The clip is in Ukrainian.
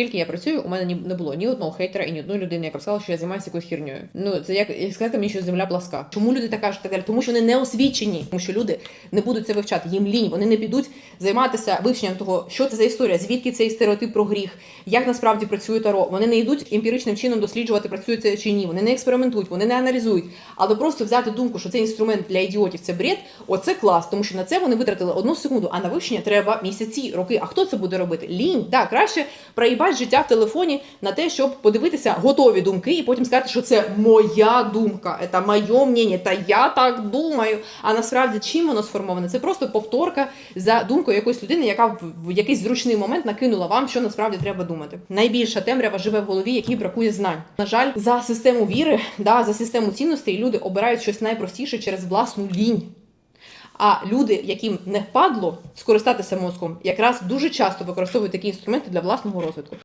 Скільки я працюю, у мене не було ні одного хейтера і ні одної людини, яка сказала, що я займаюся якоюсь хернею. Ну це як, як сказати мені, що земля пласка. Чому люди так кажуть так далі? Тому що вони не освічені, тому що люди не будуть це вивчати. Їм лінь, вони не підуть займатися вивченням того, що це за історія, звідки цей стереотип про гріх, як насправді працює таро. Вони не йдуть емпіричним чином досліджувати, працює це чи ні. Вони не експериментують, вони не аналізують. Але просто взяти думку, що цей інструмент для ідіотів це бред, оце клас, тому що на це вони витратили одну секунду, а на вивчення треба місяці, роки. А хто це буде робити? Лінь, так, краще проїбати життя в телефоні на те, щоб подивитися готові думки і потім сказати, що це моя думка, це моє мнення, та я так думаю. А насправді чим воно сформоване? Це просто повторка за думкою якоїсь людини, яка в якийсь зручний момент накинула вам, що насправді треба думати. Найбільша темрява живе в голові, якій бракує знань. На жаль, за систему віри, да, за систему цінностей люди обирають щось найпростіше через власну лінь. А люди, яким не впадло скористатися мозком, якраз дуже часто використовують такі інструменти для власного розвитку.